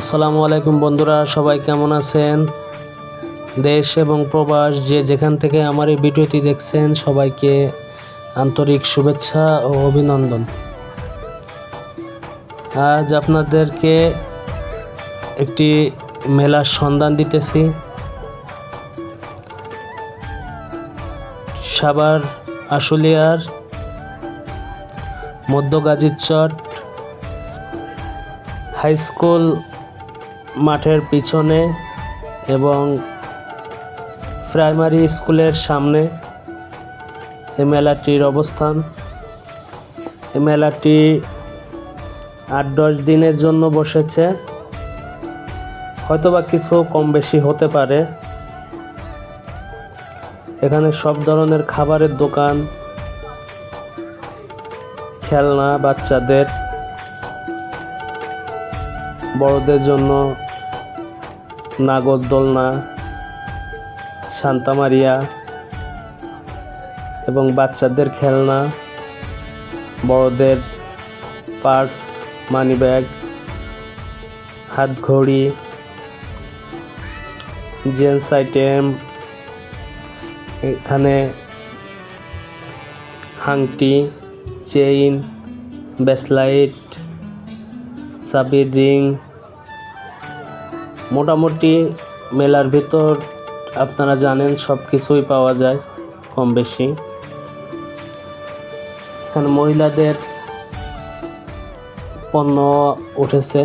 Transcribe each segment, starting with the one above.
আসসালামু আলাইকুম বন্ধুরা, সবাই কেমন আছেন? দেশ এবং প্রবাস, যে যেখান থেকে আমার এই ভিডিওটি দেখছেন, সবাইকে আন্তরিক শুভেচ্ছা ও অভিনন্দন। আজ আপনাদেরকে একটি মেলার সন্ধান দিতেছি। সাভার, আশুলিয়ার, মধ্য গাজীরচট হাই স্কুল মাঠের পিছনে এবং প্রাইমারি স্কুলের সামনে এই মেলাটির অবস্থান। এই মেলাটি আট দশ দিনের জন্য বসেছে। হয়তোবা কিছু কম বেশি হতে পারে। এখানে সব ধরনের খাবারের দোকান, খেলনা বাচ্চাদের, বড়দের জন্য নাগরদোলনা শান্তামারিয়া এবং বাচ্চাদের খেলনা, বড়দের পার্স, মানি ব্যাগ, হাত ঘড়ি, জেন্টস আইটেম, এখানে হাংটি, চেইন, ব্যাসলাইট চাবির রিং মোটামুটি মেলার ভিতর আপনারা জানেন সব কিছুই পাওয়া যায় কম বেশি। এখানে মহিলাদের পণ্য উঠেছে।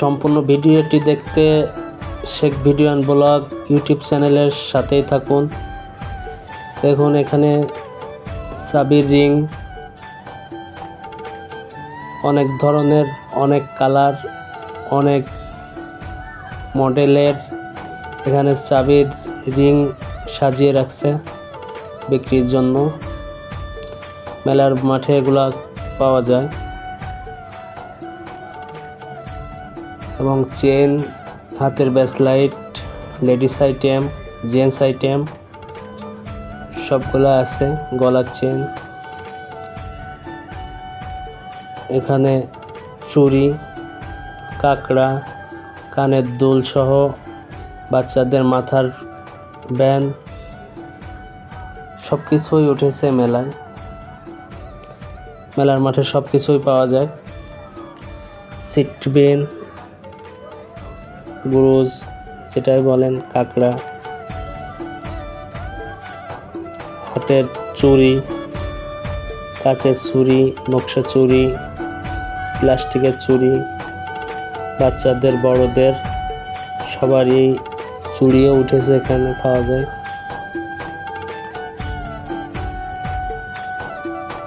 সম্পূর্ণ ভিডিওটি দেখতে Sheikh video and blog YouTube চ্যানেলের সাথেই থাকুন। দেখুন এখানে চাবির রিং অনেক ধরনের, অনেক কালার, অনেক মডেলের। এখানে চাবির রিং সাজিয়ে রাখছে বিক্রির জন্য। মেলার মাঠে এগুলা পাওয়া যায়। এবং চেন, হাতের bracelet, ladies item, gents item, সবগুলো আছে গলার চেন। এখানে চুড়ি কাঁকড়া, কানের দুল সহ বাচ্চাদের মাথার ব্যান সব কিছুই উঠেছে মেলায়। মেলার মাঠে সব কিছুই পাওয়া যায়। সিট বেন, গুরুজ, যেটাই বলেন, কাঁকড়া। হাতের চুড়ি কাঁচের ছুরি নকশা চুড়ি প্লাস্টিকের চুড়ি বাচ্চাদের, বড়দের, সবারই চুড়িও উঠেছে এখানে পাওয়া যায়।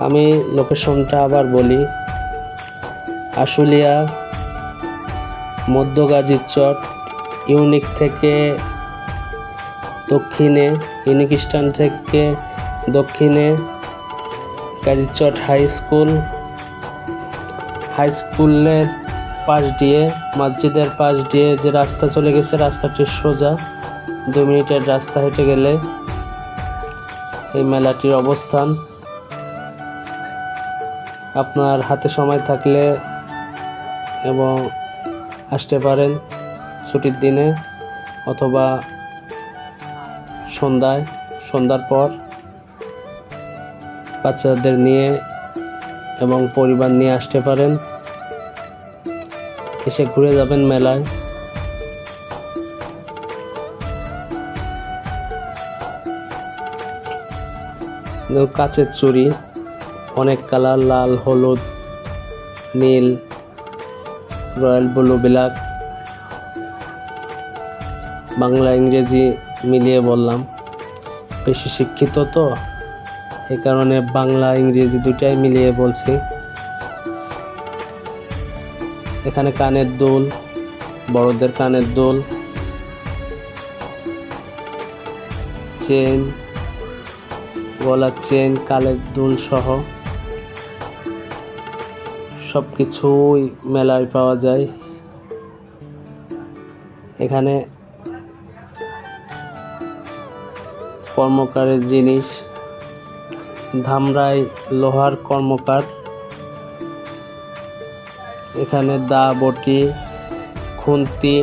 আমি লোকেশনটা আবার বলি, আশুলিয়া, মধ্য গাজীর চট ইউনিক থেকে দক্ষিণে, ইউনিক স্ট্যান্ড থেকে দক্ষিণে গাজীরচট হাই স্কুল স্কুলের পাশ দিয়ে, মসজিদের পাশ দিয়ে যে রাস্তা চলে গেছে, রাস্তাটি সোজা। দু মিনিটের রাস্তা হেঁটে গেলে এই মেলাটির অবস্থান। আপনার হাতে সময় থাকলে এবং আসতে পারেন ছুটির দিনে অথবা সন্ধ্যায়। সন্ধ্যার পর বাচ্চাদের নিয়ে এবং পরিবার নিয়ে আসতে পারেন। এসে ঘুরে যাবেন মেলায়। কাচের চুড়ি, অনেক কালার, লাল, হলুদ, নীল, রয়্যাল ব্লু, ব্ল্যাক। বাংলা ইংরেজি মিলিয়ে বললাম। বেশি শিক্ষিত তো? এই কারণে বাংলা, ইংরেজি দুটাই মিলিয়ে বলছি। এখানে কানের দোল, বড়দের কানের দোল, চেন, গলার চেন, কালের দুল সহ সব কিছুই মেলায় পাওয়া যায়। এখানে কর্মকারের জিনিস ধামরাই লোহার কর্মকার এখানে দা বটি খুন্তি,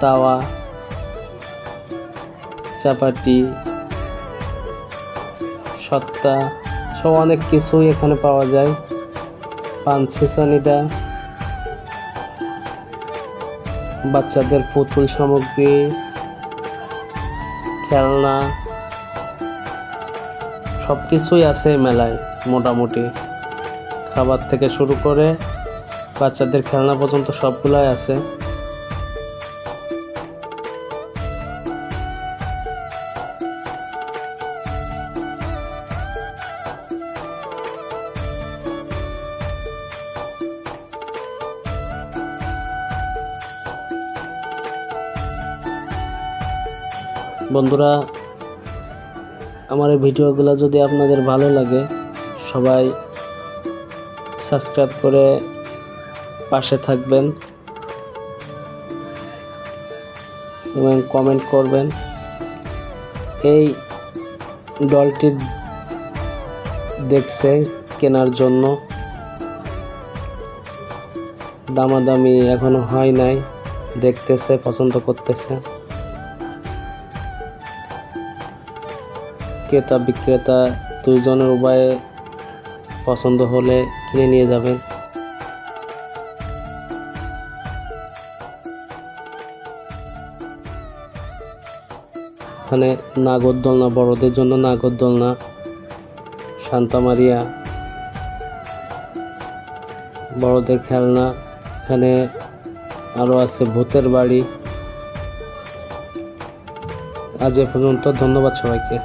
তাওয়া, চাপাটি, সত্তা, সব অনেক কিছুই এখানে পাওয়া যায়। পান ছেঁচানিটা বাচ্চাদের পুতুল সামগ্রী, খেলনা সব কিছুই আছে মেলায়, মোটামুটি। খাবার থেকে শুরু করে বাচ্চাদের খেলনা পর্যন্ত সবগুলাই আছে। বন্ধুরা আমার এই ভিডিওগুলো যদি আপনাদের ভালো লাগে, সবাই সাবস্ক্রাইব করে পাশে থাকবেন এবং কমেন্ট করবেন। এই ডলটি দেখছে কেনার জন্য। দামাদামি এখনও হয় নাই, দেখতেছে, পছন্দ করতেছে। ক্রেতা বিক্রেতা দুইজনের উপায়ে পছন্দ হলে কিনে নিয়ে যাবেন। এখানে নাগরদোলনা, বড়দের জন্য নাগরদোলনা শান্তা মারিয়া বড়দের খেলনা, এখানে আরও আছে ভূতের বাড়ি। আজ এ পর্যন্ত ধন্যবাদ সবাইকে।